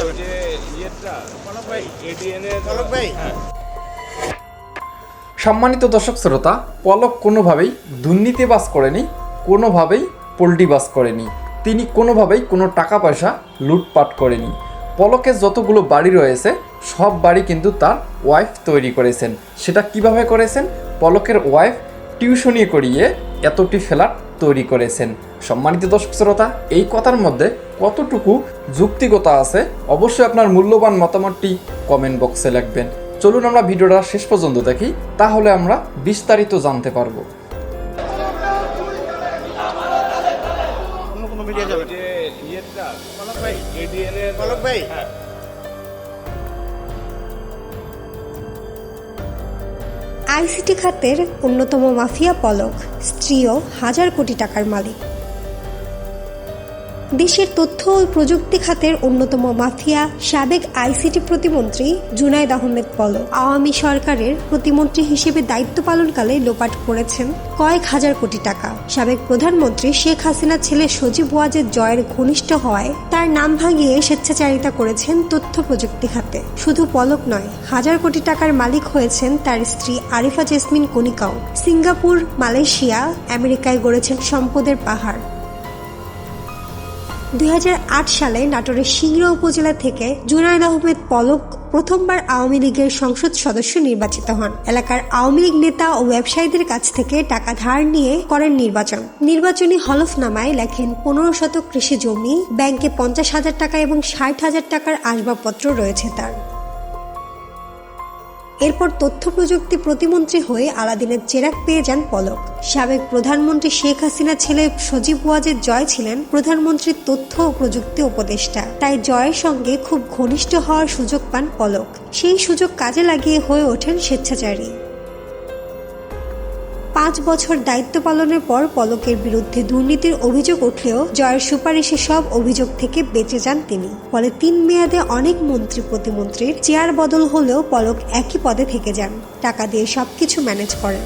যাবেন ভাই। সম্মানিত দর্শক শ্রোতা পলক কোনোভাবেই দুর্নীতিবাজ করেনি কোনোভাবেই পোল্ট্রিবাজ করেনি। তিনি কোনোভাবেই কোনো টাকা পয়সা লুটপাট করেনি। পলকের যতগুলো বাড়ি রয়েছে সব বাড়ি কিন্তু তার ওয়াইফ তৈরি করেছেন। সেটা কীভাবে করেছেন? পলকের ওয়াইফ টিউশনি করিয়ে এতটি ফ্ল্যাট তৈরি করেছেন। সম্মানিত দর্শক শ্রোতা এই কথার মধ্যে কতটুকু যুক্তিকতা আছে অবশ্যই আপনার মূল্যবান মতামতটি কমেন্ট বক্সে লিখবেন। চলুন আমরা ভিডিওটা শেষ পর্যন্ত দেখি তাহলে আমরা বিস্তারিত জানতে পারব। অন্য কোনো মিডিয়া যাবেন যে ইয়েটা পলক ভাই এডিএন পলক ভাই আইসিটি খাতের অন্যতম মাফিয়া পলক স্ত্রীও হাজার কোটি টাকার মালিক। দেশের তথ্য ও প্রযুক্তি খাতের অন্যতম মাফিয়া, সাবেক আইসিটি প্রতিমন্ত্রী জুনাইদ আহমেদ পলক। আওয়ামী সরকারের প্রতিমন্ত্রী হিসেবে দায়িত্ব পালনকালে লোপাট করেছেন কয়েক হাজার কোটি টাকা। সাবেক প্রধানমন্ত্রী শেখ হাসিনার ছেলে সজীব ওয়াজেদ জয়ের ঘনিষ্ঠ হওয়ায় তার নাম ভাঙিয়ে স্বেচ্ছাচারিতা করেছেন তথ্য প্রযুক্তি খাতে। শুধু পলক নয়, হাজার কোটি টাকার মালিক হয়েছেন তার স্ত্রী আরিফা জেসমিন কনিকাও সিঙ্গাপুর, মালয়েশিয়া, আমেরিকায় গড়েছেন সম্পদের পাহাড়। দুই হাজার আট সালে নাটোরের সিংড়া উপজেলা থেকে জুনায়দ আহমেদ পলক প্রথমবার আওয়ামী লীগের সংসদ সদস্য নির্বাচিত হন। এলাকার আওয়ামী লীগ নেতা ও ব্যবসায়ীদের কাছ থেকে টাকা ধার নিয়ে করেন নির্বাচন। নির্বাচনী হলফনামায় লেখেন, পনেরো শতক কৃষি জমি, ব্যাংকে পঞ্চাশ হাজার টাকা এবং ষাট হাজার টাকার আসবাবপত্র রয়েছে তার। এরপর তথ্য প্রযুক্তি প্রতিমন্ত্রী হয়ে আলাদিনের চেরাক পেয়ে যান পলক। সাবেক প্রধানমন্ত্রী শেখ হাসিনা ছেলে সজীব ওয়াজের জয় ছিলেন প্রধানমন্ত্রীর তথ্য ও প্রযুক্তি উপদেষ্টা। তাই জয়ের সঙ্গে খুব ঘনিষ্ঠ হওয়ার সুযোগ পান পলক। সেই সুযোগ কাজে লাগিয়ে হয়ে ওঠেন স্বেচ্ছাচারী। পাঁচ বছর দায়িত্ব পালনের পর পলকের বিরুদ্ধে দুর্নীতির অভিযোগ উঠলেও জয়ের সুপারিশে সব অভিযোগ থেকে বেঁচে যান তিনি। ফলে তিন মেয়াদে অনেক মন্ত্রী প্রতিমন্ত্রীর চেয়ার বদল হলেও পলক একই পদে থেকে যান। টাকা দিয়ে সবকিছু ম্যানেজ করেন।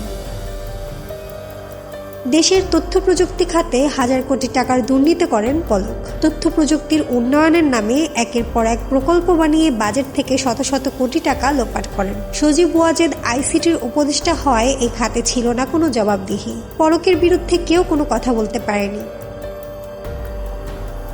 দেশের তথ্য প্রযুক্তি খাতে হাজার কোটি টাকার দুর্নীতি করেন পলক। তথ্য প্রযুক্তির উন্নয়নের নামে একের পর এক প্রকল্প বানিয়ে বাজেট থেকে শত শত কোটি টাকা লোপাট করেন। সজীব ওয়াজেদ আইসিটির উপদেষ্টা হয় এই খাতে ছিল না কোনো জবাবদিহি। পলকের বিরুদ্ধে কেউ কোনো কথা বলতে পারেনি।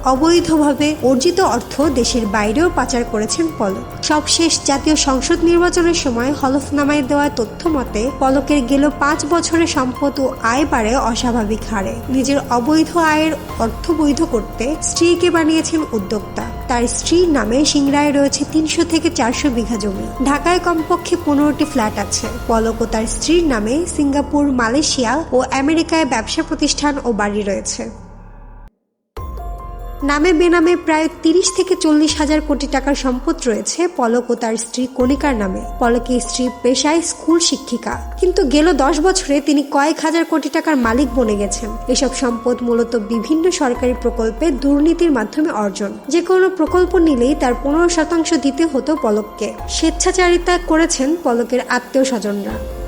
অবৈধভাবে অর্জিত অর্থ দেশের বাইরেও পাচার করেছেন পলক। সবশেষ জাতীয় সংসদ নির্বাচনের সময় হলফনামায় দেওয়া তথ্য মতে, পলকের গেল পাঁচ বছরে সম্পদ ও আয় বাড়ে অস্বাভাবিক হারে। নিজের অবৈধ আয়ের অর্থ বৈধ করতে স্ত্রীকে বানিয়েছেন উদ্যোক্তা। তার স্ত্রীর নামে সিংড়ায় রয়েছে তিনশো থেকে চারশো বিঘা জমি। ঢাকায় কমপক্ষে পনেরোটি ফ্ল্যাট আছে। পলক ও তার স্ত্রীর নামে সিঙ্গাপুর, মালয়েশিয়া ও আমেরিকায় ব্যবসা প্রতিষ্ঠান ও বাড়ি রয়েছে। নামে বেনামে প্রায় তিরিশ থেকে চল্লিশ হাজার কোটি টাকার সম্পদ রয়েছে পলক ও তার স্ত্রী কণিকার নামে। পলকের স্ত্রী পেশায় স্কুল শিক্ষিকা। কিন্তু গেল দশ বছরে তিনি কয়েক হাজার কোটি টাকার মালিক বনে গেছেন। এসব সম্পদ মূলত বিভিন্ন সরকারি প্রকল্পে দুর্নীতির মাধ্যমে অর্জন। যে কোনো প্রকল্প নিলেই তার পনেরো শতাংশ দিতে হতো পলককে। স্বেচ্ছাচারিতা করেছেন পলকের আত্মীয় স্বজনরা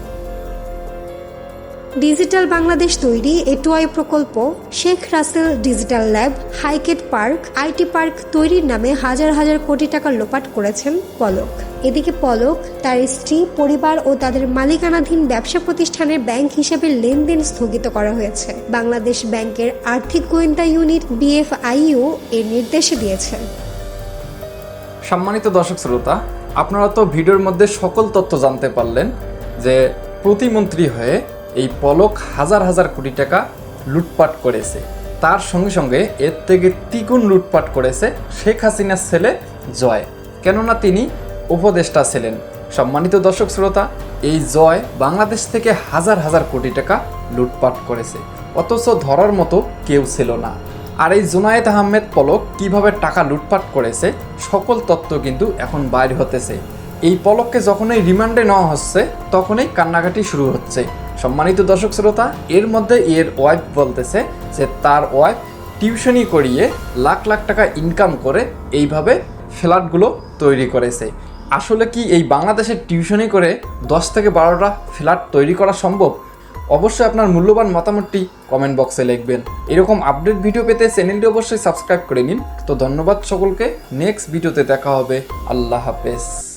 ডিজিটাল বাংলাদেশ তৈরি এটোয়াই প্রকল্প, শেখ রাসেল ডিজিটাল ল্যাব, হাইকেট পার্ক আইটি পার্ক তৈরির নামে হাজার হাজার কোটি টাকা লোপাট করেছেন পলক। এদিকে পলক তার স্ত্রী, পরিবার ও তাদের মালিকানাধীন ব্যবসা প্রতিষ্ঠানের ব্যাংক হিসেবে লেনদেন স্থগিত করা হয়েছে। বাংলাদেশ ব্যাংকের আর্থিক গোয়েন্দা ইউনিট বিএফআইইউ এর নির্দেশে দিয়েছে। সম্মানিত দর্শক শ্রোতা, আপনারা তো ভিডিওর মধ্যে সকল তথ্য জানতে পারলেন যে প্রতিমন্ত্রী হয়ে এই পলক হাজার হাজার কোটি টাকা লুটপাট করেছে। তার সঙ্গে সঙ্গে এর থেকে দ্বিগুণ লুটপাট করেছে শেখ হাসিনার ছেলে জয়। কেননা তিনি উপদেষ্টা ছিলেন। সম্মানিত দর্শক শ্রোতা, এই জয় বাংলাদেশ থেকে হাজার হাজার কোটি টাকা লুটপাট করেছে। অথচ ধরার মতো কেউ ছিল না। আর এই জুনায়েদ আহমেদ পলক কীভাবে টাকা লুটপাট করেছে, সকল তত্ত্ব কিন্তু এখন বাইর হতেছে। এই পলককে যখনই রিমান্ডে নেওয়া হচ্ছে, তখনই কান্নাকাটি শুরু হচ্ছে। সম্মানিত দর্শক শ্রোতা, এর মধ্যে এর ওয়াইফ বলতেছে যে তার ওয়াইফ টিউশনি করিয়ে লাখ লাখ টাকা ইনকাম করে এইভাবে ফ্ল্যাটগুলো তৈরি করেছে। আসলে কি এই বাংলাদেশের টিউশনি করে দশ থেকে বারোটা ফ্ল্যাট তৈরি করা সম্ভব? অবশ্যই আপনার মূল্যবান মতামতটি কমেন্ট বক্সে লিখবেন। এরকম আপডেট ভিডিও পেতে চ্যানেলটি অবশ্যই সাবস্ক্রাইব করে নিন। তো ধন্যবাদ সকলকে। নেক্সট ভিডিওতে দেখা হবে। আল্লাহ হাফেজ।